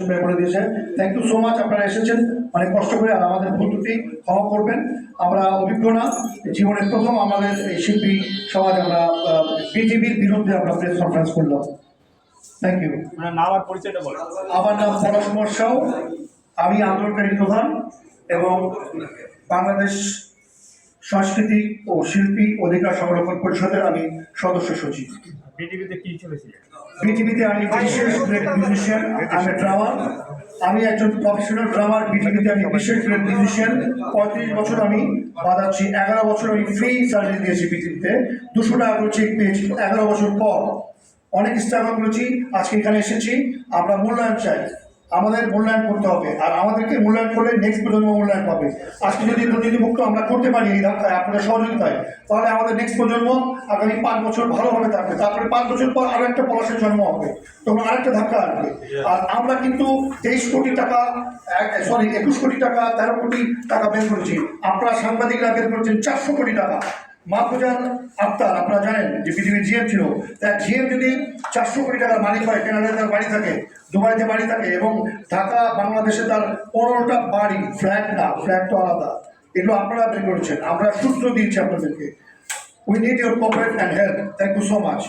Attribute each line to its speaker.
Speaker 1: করে দিয়েছেন thank you so much আপনারা এসেছেন। অনেক কষ্ট করে আর আমাদের ভুল ত্রুটি ক্ষমা করবেন। আমরা অভিজ্ঞ না জীবনের প্রথম আমাদের এই শিল্পী সমাজ আমরা বিজেপির বিরুদ্ধে আমরা প্রেস কনফারেন্স করলাম। থ্যাংক ইউ
Speaker 2: আপনার নাম আর পরিচয়টা বলেন
Speaker 1: আমার নাম পলাশ মর্সাও আমি আন্দোলনকারী প্রধান এবং বাংলাদেশ সংস্কৃতি ও শিল্পী অধিকার সংরক্ষণ পরিষদের আমি সদস্য সচিব।
Speaker 2: বিটিভিতে কি চলেছিলেন
Speaker 1: বিটিভিতে আমি বিশেষ মিউজিশিয়ান আমি ড্রামার আমি একজন প্রফেশনাল ড্রামার বিটিভিতে আমি বিশেষ করে মিউজিশিয়ান পঁয়ত্রিশ বছর আমি বাজাচ্ছি। এগারো বছর আমি ফ্রি সার্ভিস দিয়েছি পৃথিবীতে। দুশো টাকা করে চেক পেয়েছি। এগারো বছর পর অনেক স্ট্রাগল করেছি। আজকে এখানে এসেছি। আমরা মূল্যায়ন চাই। আমাদের মূল্যায়ন করতে হবে, আর আমাদেরকে মূল্যায়ন করলে নেক্সট প্রজন্ম মূল্যায়ন পাবে। আজকে যদি দুর্নীতিমুক্ত আমরা করতে পারি এই ধাক্কায় আপনাদের সহযোগিতায়, তাহলে আমাদের নেক্সট প্রজন্ম আগামী পাঁচ বছর ভালোভাবে থাকবে। তারপরে পাঁচ বছর পর আরও একটা পলাশের জন্ম হবে, তখন আরেকটা ধাক্কা আসবে। আর আমরা কিন্তু তেইশ কোটি টাকা সরি একুশ কোটি টাকা, তেরো কোটি টাকা বের করেছি। আপনারা সাংবাদিকরা বের করেছেন চারশো কোটি টাকা। মাহফুজান আক্তার আপনারা জানেন যে পৃথিবীর জিএম ছিল। তার জিএম যদি চারশো কোটি টাকার মালিক হয় কানাডায় তার বাড়ি থাকে? দুবাইতে বাড়ি থাকে এবং ঢাকা, বাংলাদেশে তার পনেরোটা বাড়ি ফ্ল্যাট না ফ্ল্যাট তো আলাদা। এগুলো আপনারা বের করেছেন। আমরা সূত্র দিয়েছি আপনাদেরকে। We need your cooperate and help thank you so much